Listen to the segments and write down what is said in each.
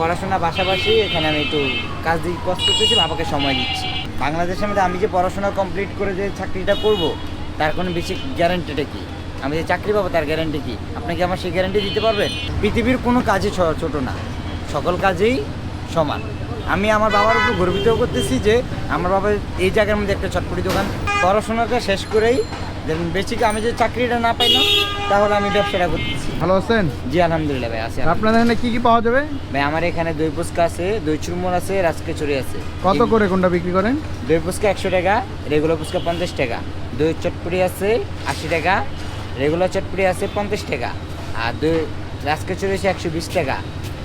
পড়াশোনা পাশাপাশি এখানে আমি একটু কাজ দিয়ে কাজ করতেছি, বাবাকে সময় দিচ্ছি। বাংলাদেশের মধ্যে আমি যে পড়াশোনা কমপ্লিট করে যে চাকরিটা করব, তার কোনো বেশি গ্যারান্টিটা কি? আমি যে চাকরি পাবো, তার গ্যারান্টি কি? আপনি কি আমার সেই গ্যারান্টি দিতে পারবেন? পৃথিবীর কোনো কাজই ছোট না। সকল কাজেই সমান। আমি আমার বাবার উপর গর্বিত করতেছি যে, আমার বাবা এই জায়গার মধ্যে একটা চটপটি দোকান। পড়াশোনাটা শেষ করেই বেসিক আমি যে চাকরিটা না পাইলাম তাহলে আমি ব্যবসাটা করতেছি। ভালো আছেন? জি আলহামদুলিল্লাহ ভাই আছি আপনাদের এখানে কি কি পাওয়া যাবে? ভাই আমার এখানে দই ফুচকা আছে দই চুরমুর আছে রাজকেচুরি আছে। কত করে কোনটা বিক্রি করেন? দই ফুচকা একশো টাকা রেগুলার ফুচকা পঞ্চাশ টাকা। দই চটপুরি আছে আশি টাকা রেগুলার চটপুরি আছে পঞ্চাশ টাকা। আর দই রাজকেচুরি আছে একশো বিশ টাকা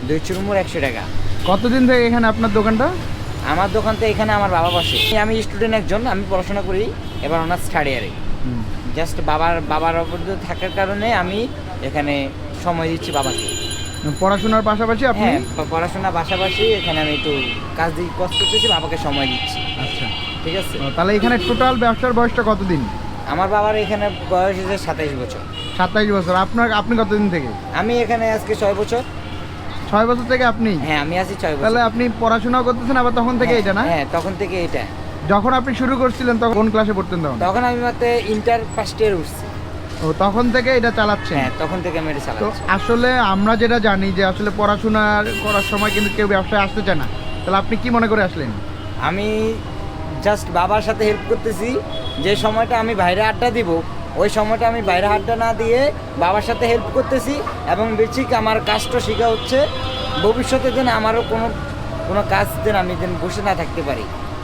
দই চুরমুর একশো টাকা। কতদিন থেকে এখানে আপনার দোকানটা? আমার দোকান তো এখানে আমার বাবা বসে। আমি স্টুডেন্ট একজন আমি পড়াশোনা করি এবার অনার্স থার্ড ইয়ারে জাস্ট বাবার বাবার ওপর থাকার কারণে আমি এখানে সময় দিচ্ছি বাবাকে। পড়াশোনার পাশাপাশি আপনি? হ্যাঁ প- পাশাপাশি এখানে আমি একটু কাজ দিয়ে কাজ করতেছি বাবাকে সময় দিচ্ছি। আচ্ছা। ঠিক আছে? তাহলে এখানে টোটাল ব্যবসার বয়সটা কতদিন? আমার বাবার এখানে বয়স হচ্ছে সাতাইশ বছর। সাতাইশ বছর। আপনার আপনি কতদিন থেকে? আমি এখানে আজকে ছয় বছর। ছয় বছর থেকে আপনি? হ্যাঁ আমি আছি ছয় বছর। তাহলে আপনি পড়াশোনা করতেছেন আবার তখন থেকে হ্যাঁ, এটা না? হ্যাঁ তখন থেকে এটা যখন আপনি শুরু করছিলেন তখন কোন ক্লাসে পড়তেন তখন? তখন আমি মাত্র ইন্টার ফার্স্ট ইয়ার উঠছি। ও তখন থেকে এটা চালাচ্ছে হ্যাঁ তখন থেকে আমি এটা তো চালাচ্ছি। আসলে আমরা যেটা জানি যে আসলে পড়াশোনা করার সময় কিন্তু কেউ ব্যবসায় আসতে চায় না। তাহলে আপনি কি মনে করে আসলেন? আমি জাস্ট বাবার সাথে হেল্প করতেছি। যে সময়টা আমি বাইরে আড্ডা দিব ওই সময়টা আমি বাইরে আড্ডা না দিয়ে বাবার সাথে হেল্প করতেছি এবং বেসিক আমার কাজটা শেখা হচ্ছে। ভবিষ্যতে যেন আমারও কোনো কোনো কাজ যেন আমি যেন বসে না থাকতে পারি।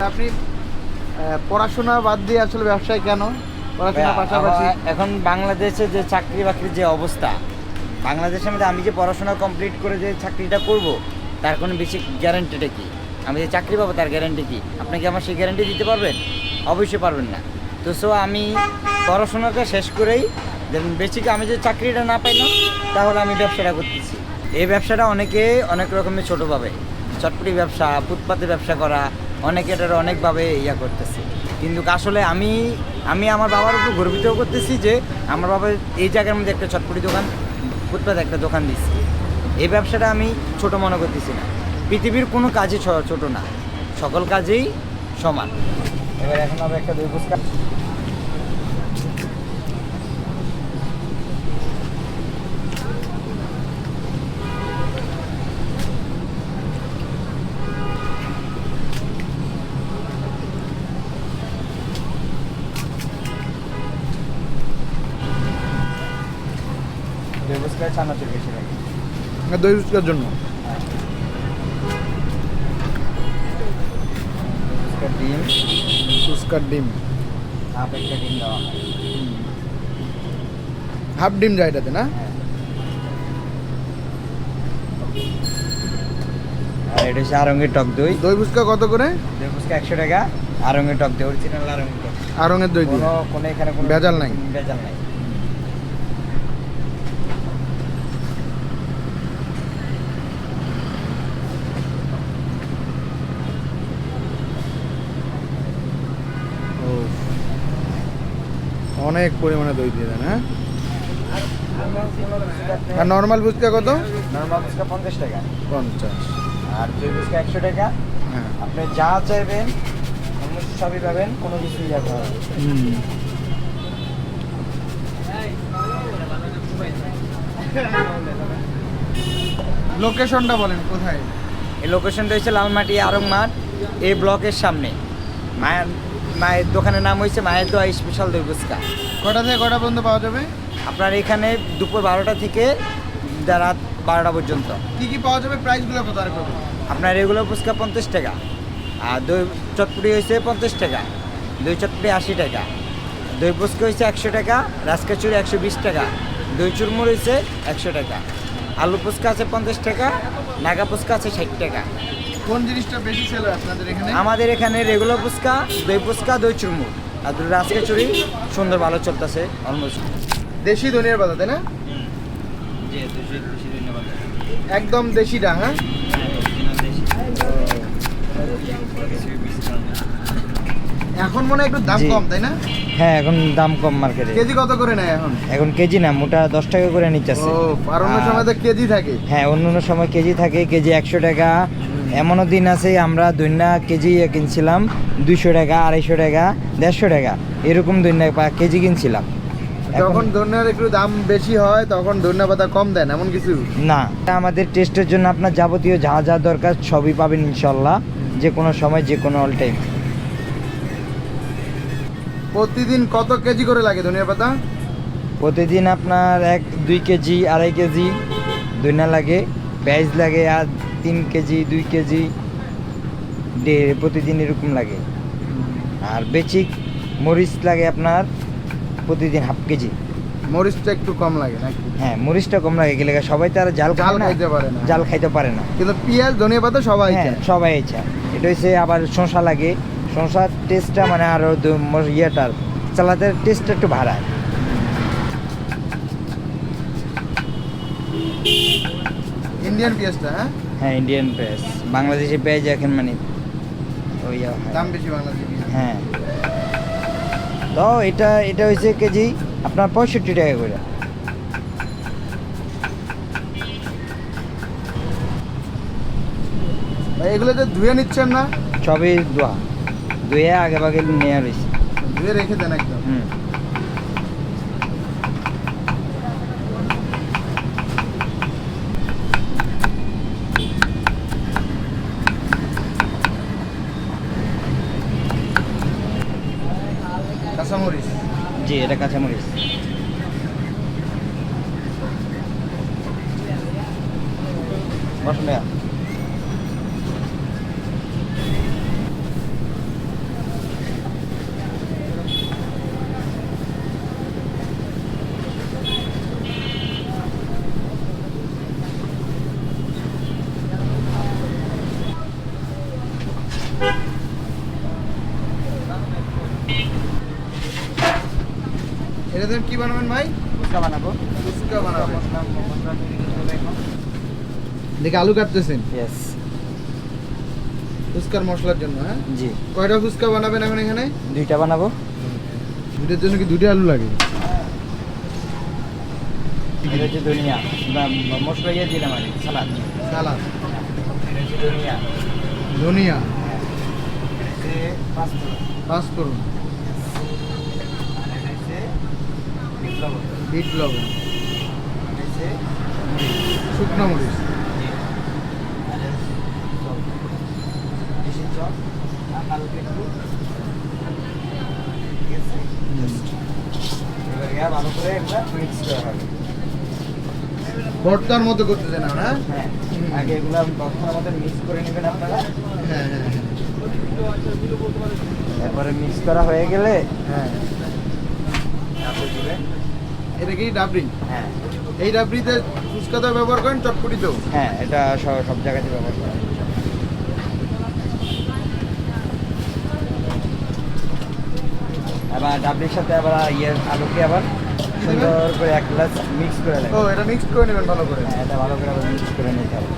আপনি পড়াশোনা বাদ দিয়ে আসলে ব্যবসায় কেন? পড়াশোনার পাশাপাশি এখন বাংলাদেশে যে চাকরি বাকরির যে অবস্থা বাংলাদেশের মধ্যে আমি যে পড়াশোনা কমপ্লিট করে যে চাকরিটা করব তার কোনো বেশি গ্যারান্টিটা কি? আমি যে চাকরি পাবো তার গ্যারান্টি কি? আপনি কি আমার সেই গ্যারান্টি দিতে পারবেন? অবশ্যই পারবেন না। তো সো আমি পড়াশোনাটা শেষ করেই বেসিক আমি যে চাকরিটা না পাইলাম তাহলে আমি ব্যবসাটা করতেছি। এই ব্যবসাটা অনেকে অনেক রকমের ছোটো পাবে চটপটি ব্যবসা ফুটপাতে ব্যবসা করা অনেকে এটার অনেকভাবে ইয়া করতেছে। কিন্তু আসলে আমি আমি আমার বাবার উপর গর্বিত করতেছি যে আমার বাবা এই জায়গার মধ্যে একটা চটপটি দোকান, ফুটপাতে একটা দোকান দিচ্ছে। এই ব্যবসাটা আমি ছোট মনে করতেছি না। পৃথিবীর কোনো কাজই ছোট না। সকল কাজেই সমান। এবার এখন আবার একটা দই ফুচকা বেশি লাগে দই ফুচকার জন্য। ফুচকার ডিম। ফুচকার ডিম। হাফ একটা ডিম দেওয়া হয়। হাফ ডিম যায় এটাতে না? হ্যাঁ। আর এটা হচ্ছে আরঙ্গের টক দই। দই ফুচকা কত করে? দই ফুচকা একশো টাকা। আরঙ্গের টক দই অরিজিনাল আরঙ্গের টক আরঙের দই কোনো কোনো এখানে কোনো ভেজাল নাই। ভেজাল নাই ও অনেক পরিমাণে দই দিয়ে দেন হ্যাঁ? আর নর্মাল ফুচকা কত? নর্মাল ফুচকা পঞ্চাশ টাকা। পঞ্চাশ। আর দই ফুচকা একশো টাকা। হ্যাঁ। আপনি যা চাইবেন সবই পাবেন কোনো কিছুই যাবে না। লোকেশনটা বলেন কোথায়? এই লোকেশনটা হচ্ছে লালমাটি আরং মাঠ এই ব্লকের সামনে। মায়ের মায়ের দোকানের নাম হয়েছে মায়ের দোয়া স্পেশাল দই ফুচকা। কটা থেকে কটা পর্যন্ত পাওয়া যাবে? আপনার এখানে দুপুর বারোটা থেকে রাত বারোটা পর্যন্ত। কি কি পাওয়া যাবে? প্রাইসগুলো কত আর আপনার রেগুলার ফুচকা পঞ্চাশ টাকা আর দই চটপটি হয়েছে পঞ্চাশ টাকা দই চটপটি আশি টাকা দই ফুচকা হয়েছে একশো টাকা রাজকাচুরি একশো বিশ টাকা দই চুরমুর হয়েছে একশো টাকা আলু ফুচকা আছে পঞ্চাশ টাকা নাগা ফুচকা আছে ষাট টাকা। কোন জিনিসটা বেশি সেল আপনাদের এখানে? আমাদের এখানে রেগুলার ফুচকা দই ফুচকা দই চুরমুর। আর রাজকাচুরি সুন্দর ভালো চলতেছে অলমোস্ট দেশি ধনিয়ার পাতা তাই না? একদম দেশিটা হ্যাঁ এখন মনে হয় একটু দাম কম তাই না? হ্যাঁ এখন দাম কম মার্কেটে কেজি কত করে নেয় এখন? এখন কেজি না মোটা দশ টাকা করে নিচ্ছে। ও আর অন্য সময় তো কেজি থাকে। হ্যাঁ অন্য অন্য সময় কেজি থাকে কেজি একশো টাকা এমনও দিন আছে আমরা দৈন্যা কেজি কিনছিলাম দুইশো টাকা আড়াইশো টাকা দেড়শো টাকা এরকম দৈন্যা পা কেজি কিনছিলাম। যখন ধনিয়ার একটু দাম বেশি হয় তখন ধনিয়া পাতা কম দেন এমন কিছু? না আমাদের টেস্টের জন্য আপনার যাবতীয় যা যা দরকার সবই পাবেন ইনশাল্লাহ যে কোনো সময় যে কোনো অল টাইম প্রতিদিন কত কেজি করে লাগে ধনিয়া পাতা? প্রতিদিন আপনার এক দুই কেজি আড়াই কেজি দৈন্যা লাগে পেঁয়াজ লাগে আর তিন কেজি দুই কেজি প্রতিদিন এরকম লাগে। আর বেচিক মরিচ লাগে আপনার প্রতিদিন হাফ কেজি। মরিচটা একটু কম লাগে নাকি? হ্যাঁ মরিচটা কম লাগে। গেলে সবাই তো আর জাল জাল খাইতে পারে না। জাল খাইতে পারে না। কিন্তু পেঁয়াজ ধনিয়া পাতা সবাই হ্যাঁ সবাই ইচ্ছা এটা হচ্ছে আবার শসা লাগে। শসার টেস্টটা মানে আরও ইয়েটার। চালাতে টেস্টটা একটু ভাড়ায় ইন্ডিয়ান পেঁয়াজটা হ্যাঁ? হ্যাঁ ইন্ডিয়ান পেঁয়াজ বাংলাদেশি পেঁয়াজ এখন মানে ওই দাম বেশি বাংলাদেশি হ্যাঁ। তো এটা এটা হচ্ছে কেজি আপনার পঁয়ষট্টি টাকা করে। এগুলো যে ধুয়ে নিচ্ছেন না? সবই দোয়া দুয়ে আগে ভাগে নেওয়া রয়েছে। ধুয়ে রেখে দেন একদম। হুম। কাঁচামরিচ। জি এটা কাঁচামরিচ। বসুন এটা কি বানাবেন ভাই? ফুচকা বানাবো। ফুচকা বানাবেন। দেখে আলু কাটতেছেন? ইয়েস ফুচকার মশলার জন্য হ্যাঁ? জি। কয়টা ফুচকা বানাবেন এখন এখানে? দুইটা বানাবো। দুটোর জন্য কি দুইটা আলু লাগে? এটা হচ্ছে ধনিয়া মশলা ইয়ে দিলাম আর সালাদ। সালাদ। এটা হচ্ছে ধনিয়া। ধনিয়া। হচ্ছে পাঁচফোড়ন। একটা mix করা হবে। ভর্তার মতো করতেছেন না হ্যাঁ। হ্যাঁ, আগে এগুলো বক্সের মধ্যে মিক্স করে নেবেন আপনারা। হ্যাঁ হ্যাঁ তারপরে মিক্স করা হয়ে গেলে হ্যাঁ। এটা কি ডাবরি? হ্যাঁ। এই ডাবরিতে ফুচকাতে ব্যবহার করেন চটপটিতেও? হ্যাঁ এটা সব সব জায়গাতে ব্যবহার করা হয়। আবার ডাবলির সাথে আবার ইয়ে আলুকে আবার সুন্দর করে এক গ্লাস মিক্স করে ও এটা মিক্স করে নেবেন ভালো করে? হ্যাঁ এটা ভালো করে আবার মিক্স করে নিতে হবে।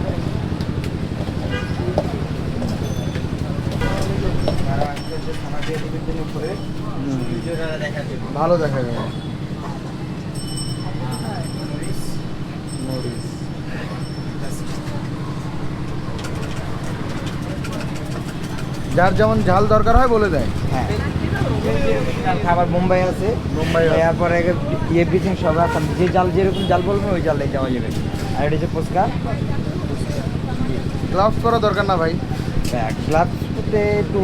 ভালো দেখা যাবে মরিচ, মরিচ যার যেমন ঝাল দরকার হয় বলে দেয়। হ্যাঁ। খাবার মুম্বাই আছে। মুম্বাই। এরপরে এভরিথিং সব আছে যে জাল যেরকম জাল বলবেন ওই জালটাই যাওয়া যাবে। আর এটা হচ্ছে ফুচকা। গ্লাভস করা দরকার না ভাই। গ্লাভস করতে একটু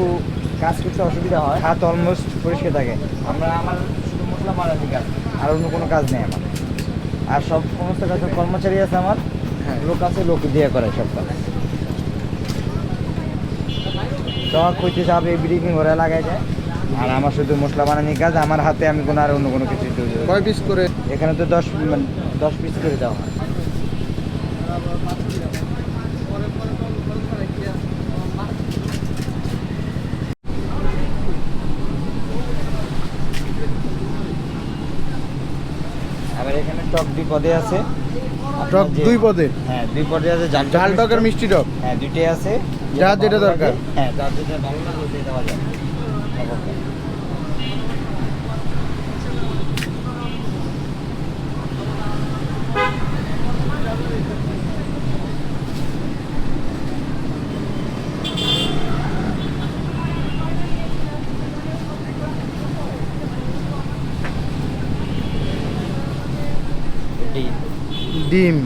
কাজ করতে অসুবিধা হয়। হাত অলমোস্ট পরিষ্কার থাকে। আমরা আমার শুধু মশলা মারানি কাজ আর অন্য কোনো কাজ নেই আমার। আর সব সমস্ত কাজ কর্মচারী আছে আমার। হ্যাঁ। লোক আছে লোক দিয়ে করে সব কাজ টক হইতে যাবে ব্রিডিং ঘরে লাগাই যায় আর আমার শুধু মশলা বানানোর কাজ আমার হাতে আমি কোনো আর অন্য কোনো কিছু কয় পিস করে? এখানে তো দশ মানে দশ পিস করে দেওয়া হয়। আবার এখানে টক দুই পদে আছে। টক দুই পদের হ্যাঁ দুই পদে আছে ঝাল ঝাল টক। আর মিষ্টি টক? হ্যাঁ দুইটাই আছে। যার যেটা দরকার। হ্যাঁ যার যেটা ভালো লাগে ওইটাই দেওয়া যায় ডিম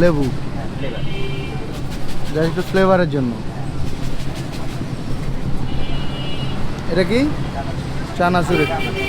লেবু। হ্যাঁ যা একটু ফ্লেভারের জন্য। এটা কি? চানাচুর